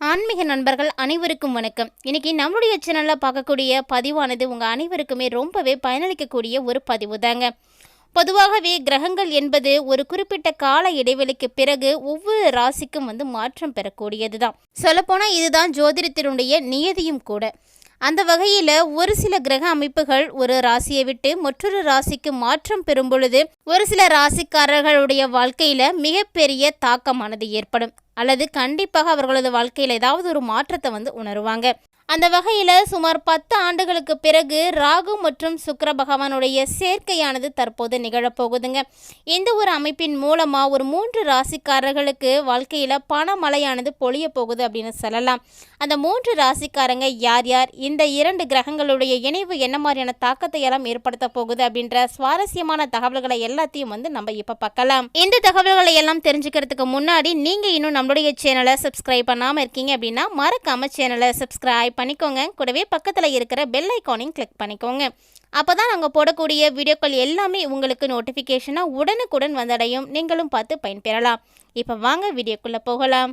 ஆன்மீக நண்பர்கள் அனைவருக்கும் வணக்கம். இன்னைக்கு நம்மளுடைய சேனலில் பார்க்கக்கூடிய பதிவானது உங்கள் அனைவருக்குமே ரொம்பவே பயனளிக்கக்கூடிய ஒரு பதிவு தாங்க பொதுவாகவே கிரகங்கள் என்பது ஒரு குறிப்பிட்ட கால இடைவெளிக்கு பிறகு ஒவ்வொரு ராசிக்கும் வந்து மாற்றம் பெறக்கூடியது தான் சொல்லப்போனால் இதுதான் ஜோதிடத்தினுடைய நியதியும் கூட. அந்த வகையில் ஒரு சில கிரக அமைப்புகள் ஒரு ராசியை விட்டு மற்றொரு ராசிக்கு மாற்றம் பெறும் பொழுது ஒரு சில ராசிக்காரர்களுடைய வாழ்க்கையில் மிகப்பெரிய தாக்கமானது ஏற்படும். அல்லது கண்டிப்பாக அவர்களது வாழ்க்கையில் ஏதாவது ஒரு மாற்றத்தை வந்து உணருவாங்க. அந்த வகையில் சுமார் பத்து ஆண்டுகளுக்கு பிறகு ராகு மற்றும் சுக்கர பகவானுடைய சேர்க்கையானது தற்போது நிகழப்போகுதுங்க. இந்த ஒரு அமைப்பின் மூலமாக ஒரு மூன்று ராசிக்காரர்களுக்கு வாழ்க்கையில் பணமழையானது பொழிய போகுது அப்படின்னு சொல்லலாம். அந்த மூன்று ராசிக்காரங்க யார் யார்? இந்த இரண்டு கிரகங்களுடைய இணைவு என்ன மாதிரியான தாக்கத்தை எல்லாம் ஏற்படுத்த போகுது அப்படின்ற சுவாரஸ்யமான தகவல்களை எல்லாத்தையும் வந்து நம்ம இப்போ பார்க்கலாம். இந்த தகவல்களை எல்லாம் தெரிஞ்சுக்கிறதுக்கு முன்னாடி நீங்கள் இன்னும் நம்மளுடைய சேனலை சப்ஸ்கிரைப் பண்ணாமல் இருக்கீங்க அப்படின்னா மறக்காம சேனலை சப்ஸ்கிரைப் பண்ணிக்கோங்க. கூடவே பக்கத்தில் இருக்கிற பெல் ஐக்கானையும் கிளிக் பண்ணிக்கோங்க. அப்போ தான் நாங்கள் போடக்கூடிய வீடியோக்கள் எல்லாமே உங்களுக்கு நோட்டிஃபிகேஷனாக உடனுக்குடன் வந்தடையும். நீங்களும் பார்த்து பயன்பெறலாம். இப்போ வாங்க வீடியோக்குள்ளே போகலாம்.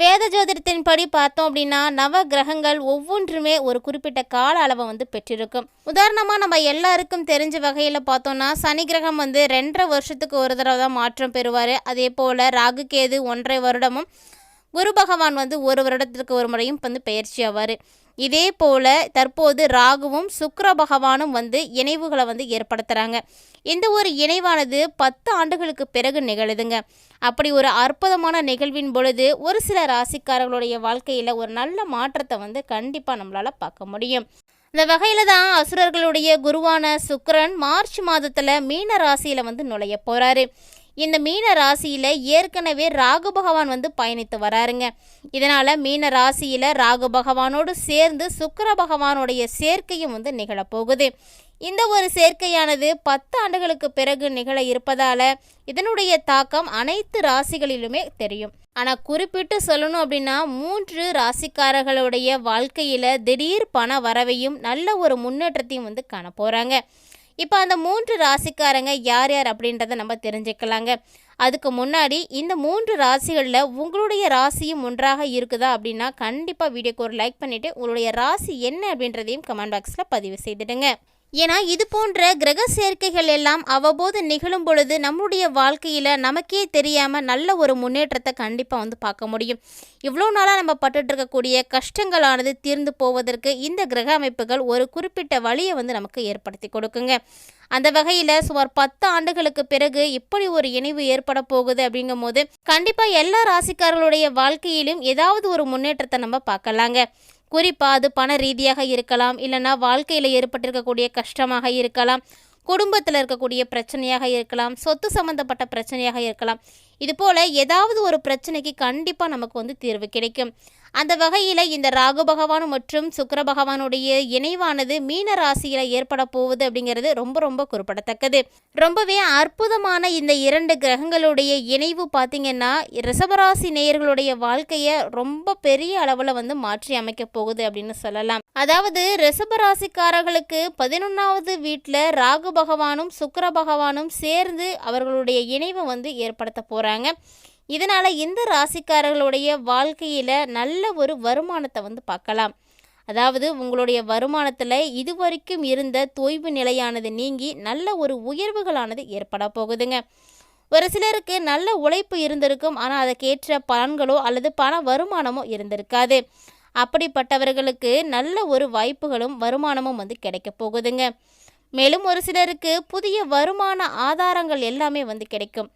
வேத ஜோதிடத்தின்படி பார்த்தோம் அப்படின்னா நவ கிரகங்கள் ஒவ்வொன்றுமே ஒரு குறிப்பிட்ட கால அளவை வந்து பெற்றிருக்கும். உதாரணமாக நம்ம எல்லாருக்கும் தெரிஞ்ச வகையில் பார்த்தோம்னா சனி கிரகம் வந்து ரெண்டரை வருஷத்துக்கு ஒரு தடவை தான் மாற்றம் பெறுவார். அதே போல் ராகுகேது ஒன்றரை வருடமும் குரு பகவான் வந்து ஒரு வருடத்திற்கு ஒரு முறையும் வந்து பயிற்சி ஆவார். இதே போல் தற்போது ராகுவும் சுக்கர பகவானும் வந்து இணைவுகளை வந்து ஏற்படுத்துகிறாங்க இந்த ஒரு இணைவானது பத்து ஆண்டுகளுக்கு பிறகு நிகழுதுங்க. அப்படி ஒரு அற்புதமான நிகழ்வின் பொழுது ஒரு சில ராசிக்காரர்களுடைய வாழ்க்கையில் ஒரு நல்ல மாற்றத்தை வந்து கண்டிப்பாக நம்மளால் பார்க்க முடியும். இந்த வகையில் தான் அசுரர்களுடைய குருவான சுக்கிரன் மார்ச் மாதத்தில் மீன ராசியில் வந்து நுழைய போகிறாரு இந்த மீன ராசியில் ஏற்கனவே ராகு பகவான் வந்து பயணித்து வராருங்க. இதனால் மீன ராசியில் ராகு பகவானோடு சேர்ந்து சுக்கர பகவானுடைய சேர்க்கையும் வந்து நிகழப்போகுது. இந்த ஒரு சேர்க்கையானது பத்து ஆண்டுகளுக்கு பிறகு நிகழ இருப்பதால் இதனுடைய தாக்கம் அனைத்து ராசிகளிலுமே தெரியும். ஆனால் குறிப்பிட்டு சொல்லணும் அப்படின்னா மூன்று ராசிக்காரர்களுடைய வாழ்க்கையில் திடீர் பண வரவையும் நல்ல ஒரு முன்னேற்றத்தையும் வந்து காண போகிறாங்க இப்போ அந்த மூன்று ராசிக்காரங்க யார் யார் அப்படின்றத நம்ம தெரிஞ்சுக்கலாங்க. அதுக்கு முன்னாடி இந்த மூன்று ராசிகளில் உங்களுடைய ராசியும் ஒன்றாக இருக்குதா அப்படின்னா கண்டிப்பாக வீடியோக்கு ஒரு லைக் பண்ணிவிட்டு உங்களுடைய ராசி என்ன அப்படின்றதையும் கமெண்ட் பாக்ஸில் பதிவு செய்துடுங்க. ஏன்னா இது போன்ற கிரக சேர்க்கைகள் எல்லாம் அவ்வப்போது நிகழும் பொழுது நம்முடைய வாழ்க்கையில் நமக்கே தெரியாமல் நல்ல ஒரு முன்னேற்றத்தை கண்டிப்பாக வந்து பார்க்க முடியும். இவ்வளோ நாளாக நம்ம பட்டுட்டு இருக்கக்கூடிய கஷ்டங்களானது தீர்ந்து போவதற்கு இந்த கிரக அமைப்புகள் ஒரு குறிப்பிட்ட வழியை வந்து நமக்கு ஏற்படுத்தி கொடுக்குங்க. அந்த வகையில் சுமார் பத்து ஆண்டுகளுக்கு பிறகு இப்படி ஒரு இணைவு ஏற்பட போகுது அப்படிங்கும் போது கண்டிப்பாக எல்லா ராசிக்காரர்களுடைய வாழ்க்கையிலும் ஏதாவது ஒரு முன்னேற்றத்தை நம்ம பார்க்கலாங்க. குறிப்பாக அது பண ரீதியாக இருக்கலாம் இல்லைன்னா வாழ்க்கையில் ஏற்பட்டிருக்கக்கூடிய கஷ்டமாக இருக்கலாம் குடும்பத்தில் இருக்கக்கூடிய பிரச்சனையாக இருக்கலாம் சொத்து சம்மந்தப்பட்ட பிரச்சனையாக இருக்கலாம். இதுபோல் ஏதாவது ஒரு பிரச்சனைக்கு கண்டிப்பாக நமக்கு வந்து தீர்வு கிடைக்கும். அந்த வகையில் இந்த ராகு பகவான் மற்றும் சுக்கர பகவானுடைய இணைவானது மீன ராசியில் ஏற்பட போகுது அப்படிங்கிறது ரொம்ப ரொம்ப குறிப்பிடத்தக்கது. ரொம்பவே அற்புதமான இந்த இரண்டு கிரகங்களுடைய இணைவு பார்த்திங்கன்னா ரிசபராசி நேயர்களுடைய வாழ்க்கையை ரொம்ப பெரிய அளவில் வந்து மாற்றி அமைக்க போகுது அப்படின்னு சொல்லலாம். அதாவது ரிசபராசிக்காரர்களுக்கு பதினொன்றாவது வீட்டில் ராகு பகவானும் சுக்கர பகவானும் சேர்ந்து அவர்களுடைய இணைவை வந்து ஏற்படுத்த போகிறாங்க இதனால் இந்த ராசிக்காரர்களுடைய வாழ்க்கையில் நல்ல ஒரு வருமானத்தை வந்து பார்க்கலாம். அதாவது உங்களுடைய வருமானத்தில் இதுவரைக்கும் இருந்த தொய்வு நிலையானது நீங்கி நல்ல ஒரு உயர்வுகளானது ஏற்பட போகுதுங்க. ஒரு சிலருக்கு நல்ல உழைப்பு இருந்திருக்கும் ஆனால் அதற்கேற்ற பலன்களோ அல்லது பண வருமானமோ இருந்திருக்காது. அப்படிப்பட்டவர்களுக்கு நல்ல ஒரு வாய்ப்புகளும் வருமானமும் வந்து கிடைக்க போகுதுங்க. மேலும் ஒரு சிலருக்கு புதிய வருமான ஆதாரங்கள் எல்லாமே வந்து கிடைக்கும்.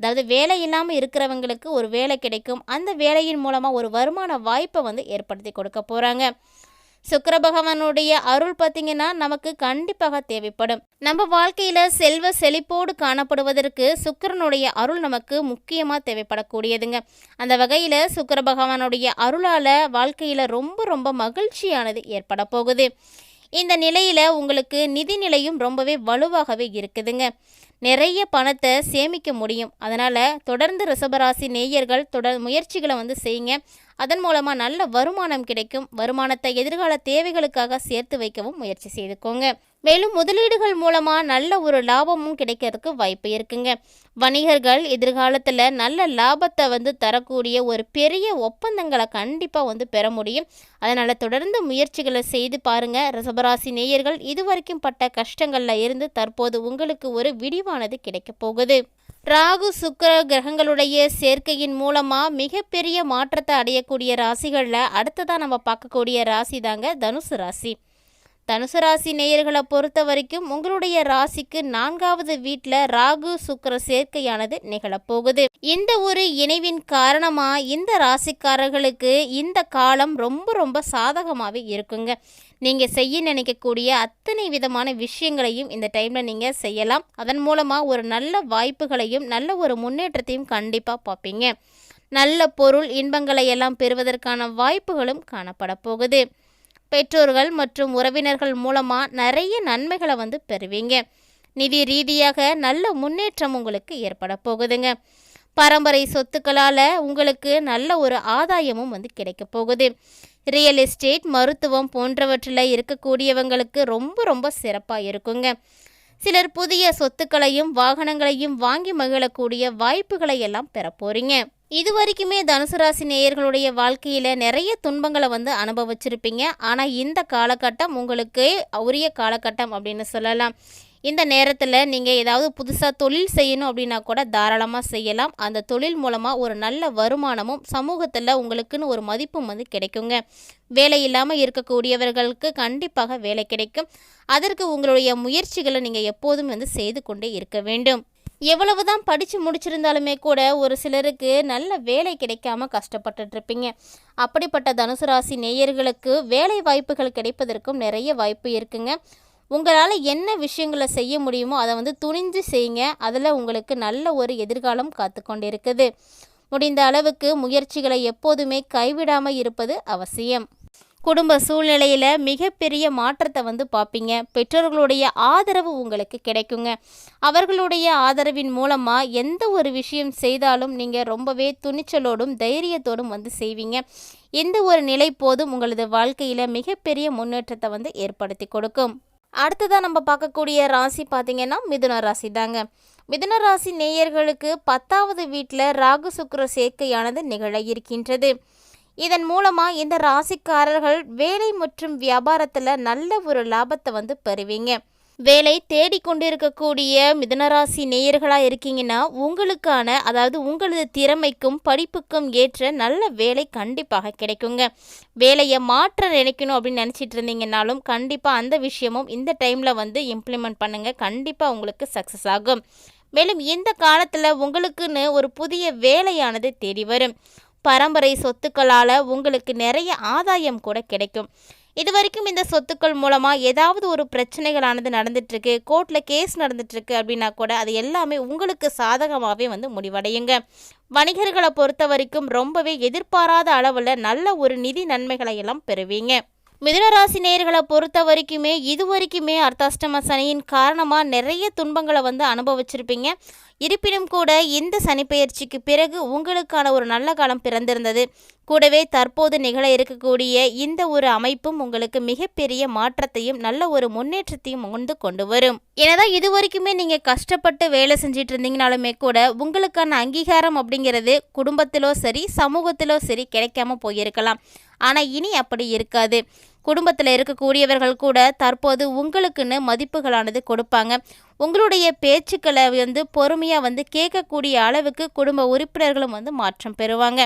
அதாவது வேலை இல்லாமல் இருக்கிறவங்களுக்கு ஒரு வேலை கிடைக்கும். அந்த வேலையின் மூலமாக ஒரு வருமான வாய்ப்பை வந்து ஏற்படுத்தி கொடுக்க போகிறாங்க சுக்கர பகவானுடைய அருள் பார்த்திங்கன்னா நமக்கு கண்டிப்பாக தேவைப்படும். நம்ம வாழ்க்கையில் செல்வ செழிப்போடு காணப்படுவதற்கு சுக்கிரனுடைய அருள் நமக்கு முக்கியமாக தேவைப்படக்கூடியதுங்க. அந்த வகையில் சுக்கர பகவானுடைய அருளால் வாழ்க்கையில் ரொம்ப ரொம்ப மகிழ்ச்சியானது ஏற்பட போகுது. இந்த நிலையில் உங்களுக்கு நிதி நிலையும் ரொம்பவே வலுவாகவே இருக்குதுங்க. நிறைய பணத்தை சேமிக்க முடியும். அதனால் தொடர்ந்து ரிஷபராசி நேயர்கள் தொடர் முயற்சிகளை வந்து செய்யுங்க. அதன் மூலமாக நல்ல வருமானம் கிடைக்கும். வருமானத்தை எதிர்கால தேவைகளுக்காக சேர்த்து வைக்கவும் முயற்சி செய்துக்கோங்க. மேலும் முதலீடுகள் மூலமாக நல்ல ஒரு லாபமும் கிடைக்கிறதுக்கு வாய்ப்பு இருக்குங்க. வணிகர்கள் எதிர்காலத்தில் நல்ல லாபத்தை வந்து தரக்கூடிய ஒரு பெரிய ஒப்பந்தங்களை கண்டிப்பாக வந்து பெற முடியும். அதனால் தொடர்ந்து முயற்சிகளை செய்து பாருங்கள் ரசபராசி நேயர்கள் இதுவரைக்கும் பட்ட கஷ்டங்களில் இருந்து தற்போது உங்களுக்கு ஒரு விடிவானது கிடைக்கப் போகுது. ராகு சுக்கிர கிரகங்களுடைய சேர்க்கையின் மூலமாக மிகப்பெரிய மாற்றத்தை அடையக்கூடிய ராசிகளில் அடுத்ததாக நம்ம பார்க்கக்கூடிய ராசி தாங்க தனுசு ராசி. தனுசு ராசி நேயர்களை பொறுத்த வரைக்கும் உங்களுடைய ராசிக்கு நான்காவது வீட்டில் ராகு சுக்கிர சேர்க்கையானது நிகழப்போகுது. இந்த ஒரு இணைவின் காரணமா இந்த ராசிக்காரர்களுக்கு இந்த காலம் ரொம்ப ரொம்ப சாதகமாகவே இருக்குங்க. நீங்கள் செய்ய நினைக்கக்கூடிய அத்தனை விதமான விஷயங்களையும் இந்த டைமில் நீங்கள் செய்யலாம். அதன் மூலமாக ஒரு நல்ல வாய்ப்புகளையும் நல்ல ஒரு முன்னேற்றத்தையும் கண்டிப்பாக பார்ப்பீங்க. நல்ல பொருள் இன்பங்களை எல்லாம் பெறுவதற்கான வாய்ப்புகளும் காணப்பட போகுது பெற்றோர்கள் மற்றும் உறவினர்கள் மூலமாக நிறைய நன்மைகளை வந்து பெறுவீங்க. நிதி ரீதியாக நல்ல முன்னேற்றம் உங்களுக்கு ஏற்பட போகுதுங்க. பரம்பரை சொத்துக்களால் உங்களுக்கு நல்ல ஒரு ஆதாயமும் வந்து கிடைக்க போகுது. ரியல் எஸ்டேட் மருத்துவம் போன்றவற்றில் இருக்கக்கூடியவங்களுக்கு ரொம்ப ரொம்ப சிறப்பாக இருக்குங்க. சிலர் புதிய சொத்துக்களையும் வாகனங்களையும் வாங்கி மகிழக்கூடிய வாய்ப்புகளை எல்லாம் பெற இது வரைக்குமே தனுசு ராசி நேயர்களுடைய வாழ்க்கையில் நிறைய துன்பங்களை வந்து அனுபவிச்சிருப்பீங்க. ஆனால் இந்த காலகட்டம் உங்களுக்கு உரிய காலகட்டம் அப்படின்னு சொல்லலாம். இந்த நேரத்தில் நீங்கள் ஏதாவது புதுசாக தொழில் செய்யணும் அப்படின்னா கூட தாராளமாக செய்யலாம். அந்த தொழில் மூலமாக ஒரு நல்ல வருமானமும் சமூகத்தில் உங்களுக்குன்னு ஒரு மதிப்பும் வந்து கிடைக்குங்க. வேலை இல்லாமல் இருக்கக்கூடியவர்களுக்கு கண்டிப்பாக வேலை கிடைக்கும். அதற்கு உங்களுடைய முயற்சிகளை நீங்கள் எப்போதும் வந்து செய்து கொண்டே இருக்க வேண்டும். எவ்வளவு தான் படித்து முடிச்சிருந்தாலுமே கூட ஒரு சிலருக்கு நல்ல வேலை கிடைக்காம கஷ்டப்பட்டுட்டு இருப்பீங்க அப்படிப்பட்ட தனுசு ராசி நேயர்களுக்கு வேலை வாய்ப்புகள் கிடைப்பதற்கும் நிறைய வாய்ப்பு இருக்குங்க. உங்களால் என்ன விஷயங்களை செய்ய முடியுமோ அதை வந்து துணிஞ்சு செய்யுங்க. அதில் உங்களுக்கு நல்ல ஒரு எதிர்காலம் காத்து கொண்டிருக்குது முடிந்த அளவுக்கு முயற்சிகளை எப்போதுமே கைவிடாமல் இருப்பது அவசியம். குடும்ப சூழ்நிலையில் மிகப்பெரிய மாற்றத்தை வந்து பார்ப்பீங்க. பெற்றோர்களுடைய ஆதரவு உங்களுக்கு கிடைக்குங்க. அவர்களுடைய ஆதரவின் மூலமாக எந்த ஒரு விஷயம் செய்தாலும் நீங்கள் ரொம்பவே துணிச்சலோடும் தைரியத்தோடும் வந்து செய்வீங்க. இந்த ஒரு நிலை போதும் உங்களது வாழ்க்கையில் மிகப்பெரிய முன்னேற்றத்தை வந்து ஏற்படுத்தி கொடுக்கும். அடுத்ததாக நம்ம பார்க்கக்கூடிய ராசி பார்த்தீங்கன்னா மிதுன ராசி தாங்க. மிதுன ராசி நேயர்களுக்கு பத்தாவது வீட்டில் ராகு சுக்கிர சேர்க்கையானது நிகழ இருக்கின்றது. இதன் மூலமாக இந்த ராசிக்காரர்கள் வேலை மற்றும் வியாபாரத்தில் நல்ல ஒரு லாபத்தை வந்து பெறுவீங்க. வேலை தேடிக்கொண்டிருக்கக்கூடிய மிதனராசி நேயர்களாக இருக்கீங்கன்னா உங்களுக்கான அதாவது உங்களது திறமைக்கும் படிப்புக்கும் ஏற்ற நல்ல வேலை கண்டிப்பாக கிடைக்குங்க. வேலையை மாற்ற நினைக்கணும் அப்படின்னு நினச்சிட்டு இருந்தீங்கனாலும் கண்டிப்பாக அந்த விஷயமும் இந்த டைமில் வந்து இம்ப்ளிமெண்ட் பண்ணுங்கள் கண்டிப்பாக உங்களுக்கு சக்ஸஸ் ஆகும். மேலும் இந்த காலத்தில் உங்களுக்குன்னு ஒரு புதிய வேலையானது தேடி வரும். பரம்பரை சொத்துக்களால் உங்களுக்கு நிறைய ஆதாயம் கூட கிடைக்கும். இது வரைக்கும் இந்த சொத்துக்கள் மூலமாக ஏதாவது ஒரு பிரச்சனைகளானது நடந்துட்டுருக்கு கோர்ட்டில் கேஸ் நடந்துட்டுருக்கு அப்படின்னா கூட அது எல்லாமே உங்களுக்கு சாதகமாகவே வந்து முடிவடையுங்க. வணிகர்களை பொறுத்த வரைக்கும் ரொம்பவே எதிர்பாராத அளவில் நல்ல ஒரு நிதி நன்மைகளை எல்லாம் பெறுவீங்க. மிதுனராசி நேர்களை பொறுத்த வரைக்குமே இது வரைக்குமே அர்த்தாஷ்டம சனியின் காரணமாக நிறைய துன்பங்களை வந்து அனுபவிச்சிருப்பீங்க. இருப்பினும் கூட இந்த சனிப்பெயர்ச்சிக்கு பிறகு உங்களுக்கான ஒரு நல்ல காலம் பிறந்திருந்தது. கூடவே தற்போது நிகழ இருக்கக்கூடிய இந்த ஒரு அமைப்பும் உங்களுக்கு மிகப்பெரிய மாற்றத்தையும் நல்ல ஒரு முன்னேற்றத்தையும் முகந்து கொண்டு வரும். எனதான் இது வரைக்குமே நீங்கள் கஷ்டப்பட்டு வேலை செஞ்சுட்டு இருந்தீங்கனாலுமே கூட உங்களுக்கான அங்கீகாரம் அப்படிங்கிறது குடும்பத்திலோ சரி சமூகத்திலோ சரி கிடைக்காம போயிருக்கலாம். ஆனால் இனி அப்படி இருக்காது. குடும்பத்தில் இருக்கக்கூடியவர்கள் கூட தற்போது உங்களுக்குன்னு மதிப்புகளானது கொடுப்பாங்க. உங்களுடைய பேச்சுக்களை வந்து பொறுமையாக வந்து கேட்கக்கூடிய அளவுக்கு குடும்ப உறுப்பினர்களும் வந்து மாற்றம் பெறுவாங்க.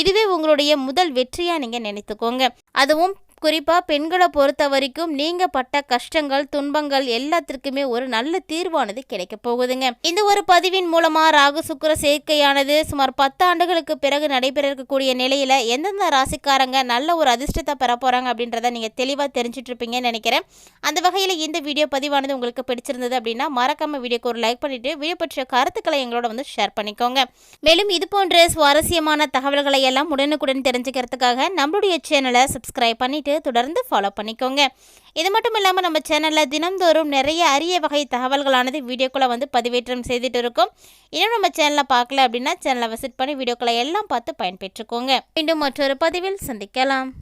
இதுவே உங்களுடைய முதல் வெற்றியாக நீங்கள் நினைத்துக்கோங்க. அதுவும் குறிப்பாக பெண்களை பொறுத்த வரைக்கும் நீங்கள் பட்ட கஷ்டங்கள் துன்பங்கள் எல்லாத்திற்குமே ஒரு நல்ல தீர்வானது கிடைக்க போகுதுங்க. இந்த ஒரு பதிவின் மூலமாக ராகு சுக்கிர சேர்க்கையானது சுமார் பத்து ஆண்டுகளுக்கு பிறகு நடைபெற இருக்கக்கூடிய நிலையில் எந்தெந்த ராசிக்காரங்க நல்ல ஒரு அதிர்ஷ்டத்தை பெற போகிறாங்க அப்படின்றத நீங்கள் தெளிவாக தெரிஞ்சுட்டு இருப்பீங்கன்னு நினைக்கிறேன். அந்த வகையில் இந்த வீடியோ பதிவானது உங்களுக்கு பிடிச்சிருந்தது அப்படின்னா மறக்காம வீடியோக்கு ஒரு லைக் பண்ணிட்டு வீடியோ பற்றிய கருத்துக்களை எங்களோட வந்து ஷேர் பண்ணிக்கோங்க. மேலும் இது போன்ற சுவாரஸ்யமான தகவல்களை எல்லாம் உடனுக்குடன் தெரிஞ்சுக்கிறதுக்காக நம்மளுடைய சேனலை சப்ஸ்கிரைப் பண்ணிட்டு பண்ணிவிட்டு தொடர்ந்து ஃபாலோ பண்ணிக்கோங்க. இது மட்டும் இல்லாமல் நம்ம சேனலில் தினம்தோறும் நிறைய அரிய வகை தகவல்களானது வீடியோக்குள்ளே வந்து பதிவேற்றம் செய்துட்டு இருக்கோம். இன்னும் நம்ம சேனலை பார்க்கல அப்படின்னா சேனலை விசிட் பண்ணி வீடியோக்களை எல்லாம் பார்த்து பயன்பெற்றுக்கோங்க. மீண்டும் மற்றொரு பதிவில் சந்திக்கலாம்.